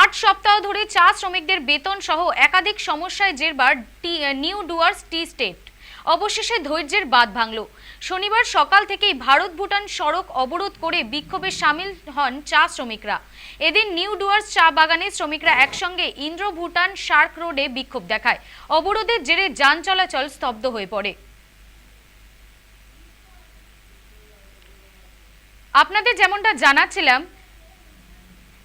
আট সপ্তাহ ধরে চা শ্রমিকদের বেতন সহ একাধিক সমস্যায় জেরবার নিউ ডুয়ার্স টি স্টেট। অবশেষে ধৈর্যের বাদ ভাঙল। শনিবার সকাল থেকেই ভারত ভুটান সড়ক অবরোধ করে বিক্ষোভে সামিল হন চা শ্রমিকরা। এদিন নিউ ডুয়ার্স চা বাগানে শ্রমিকরা একসঙ্গে ইন্দ্র ভুটান শার্ক রোডে বিক্ষোভ দেখায়। অবরোধের জেরে যান চলাচল স্তব্ধ হয়ে পড়ে। আপনাদের যেমনটা জানাচ্ছিলাম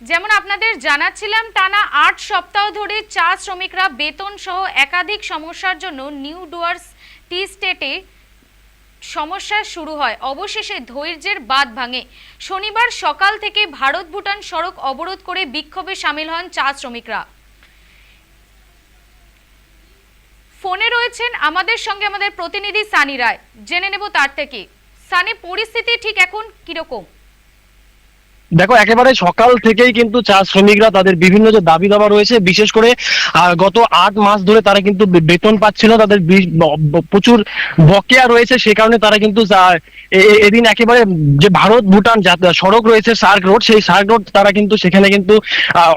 যেমন আপনাদের জানাচ্ছিলাম, টানা আট সপ্তাহ ধরে চা শ্রমিকরা বেতন সহ একাধিক সমস্যার জন্য নিউ ডুয়ার্স টি স্টেটে সমস্যা শুরু হয়। অবশেষে ধৈর্যের বাঁধ ভাঙে। শনিবার সকাল থেকে ভারত ভুটান সড়ক অবরোধ করে বিক্ষোভে সামিল হন চা শ্রমিকরা। ফোনে রয়েছেন আমাদের সঙ্গে আমাদের প্রতিনিধি সানি রায়। জেনে নেব তার থেকে। সানি, পরিস্থিতি ঠিক এখন কীরকম? দেখো একেবারে সকাল থেকেই কিন্তু চা শ্রমিকরা তাদের বিভিন্ন যে দাবি দাবা রয়েছে বিশেষ করে গত আট মাস ধরে তারা কিন্তু বেতন পাচ্ছিল তাদের প্রচুর বকেয়া রয়েছে সে কারণে তারা কিন্তু এদিন একেবারে যে ভারত ভুটান সড়ক রয়েছে সার্ক রোড সেই সার্ক রোড তারা কিন্তু সেখানে কিন্তু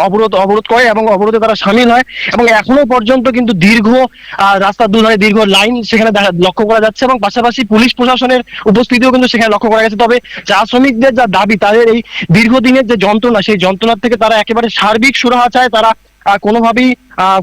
অবরোধ অবরোধ করে এবং অবরোধে তারা সামিল হয় এবং এখনও পর্যন্ত কিন্তু দীর্ঘ আহ, রাস্তার দুধারে দীর্ঘ লাইন সেখানে লক্ষ্য করা যাচ্ছে এবং পাশাপাশি পুলিশ প্রশাসনের উপস্থিতিও কিন্তু সেখানে লক্ষ্য করা গেছে। তবে চা শ্রমিকদের যা দাবি তাদের এই দীর্ঘদিনের যে যন্ত্রণা সেই যন্ত্রণার থেকে তারা একেবারে সার্বিক সুরাহা চায় তারা কোনোভাবেই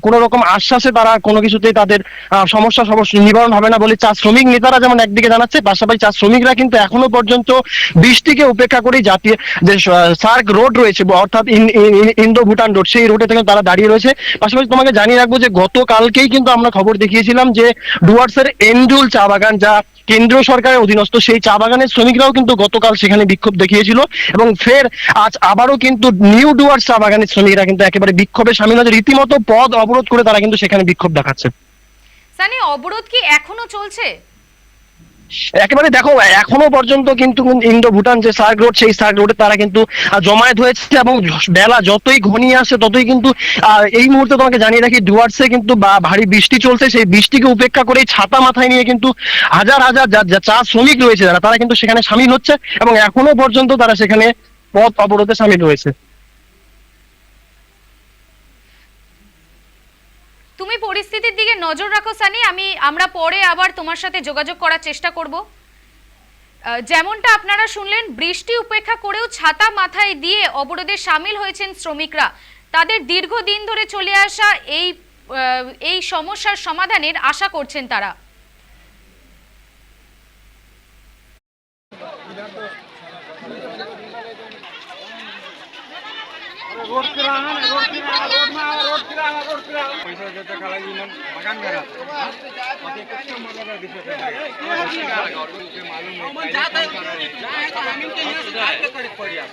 কোনো রকম আশ্বাসে তারা কোনো কিছুতেই তাদের সমস্যা সমস্যা নিবারণ হবে না বলে চা শ্রমিক নেতারা যেমন একদিকে জানাচ্ছে, পাশাপাশি চা শ্রমিকরা কিন্তু এখনও পর্যন্ত বৃষ্টিকে উপেক্ষা করে জাতীয় যে সার্ক রোড রয়েছে অর্থাৎ ইন- ইন- ইন্দো ভুটান রোড, সেই রোডে থেকে তারা দাঁড়িয়ে রয়েছে। পাশাপাশি তোমাকে জানিয়ে রাখব যে, গতকালকেই কিন্তু আমরা খবর দেখিয়েছিলাম যে, ডুয়ার্সের এন্ডুল চা বাগান, যা কেন্দ্রীয় সরকারের অধীনস্থ, সেই চা বাগানের শ্রমিকরাও কিন্তু গতকাল সেখানে বিক্ষোভ দেখিয়েছিল। এবং ফের আজ আবারও কিন্তু নিউ ডুয়ার্স চা বাগানের শ্রমিকরা কিন্তু একেবারে বিক্ষোভে হয়েছে রীতিমতো পদ অবরোধ করে তারা কিন্তু সেখানে বিক্ষোভ দেখাচ্ছে। সানি অবরোধ কি এখনও চলছে? একেবারে দেখো এখনও পর্যন্ত কিন্তু ইন্দো ভুটান যে সার্ক রোড সেই সার্ক রোডে তারা কিন্তু জমায়েত হয়েছে এবং বেলা যতই ঘনিয়ে আসে ততই কিন্তু এই মুহূর্তে তোমাকে জানিয়ে রাখি ডুয়ার্সে কিন্তু বা- ভারী বৃষ্টি চলছে সেই বৃষ্টিকে উপেক্ষা করে ছাতা মাথায় নিয়ে কিন্তু হাজার হাজার যা- যা চা শ্রমিক রয়েছে যারা তারা কিন্তু সেখানে সামিল হচ্ছে এবং এখনও পর্যন্ত তারা সেখানে পথ অবরোধে সামিল হয়েছে তুমি পরিস্থিতির দিকে নজর রাখো সানি আমি আমরা পরে আবার তোমার সাথে যোগাযোগ করার চেষ্টা করব আহ, যেমনটা আপনারা শুনলেন বৃষ্টি উপেক্ষা করেও ছাতা মাথায় দিয়ে অবরোধে সামিল হয়েছেন শ্রমিকরা তাদের দীর্ঘদিন ধরে চলে আসা এই আহ, এই সমস্যার সমাধানের আশা করছেন তারা रोड किराना है, रोड किराना रोड में आवा, रोड किराना रोड किराना पैसा देते खाला जी मन मकान में रहता बाकी कच्चा मरला दिसत आहे मालूम नाही जात आहे जात आहे आम्ही ते येस काय करे पडिया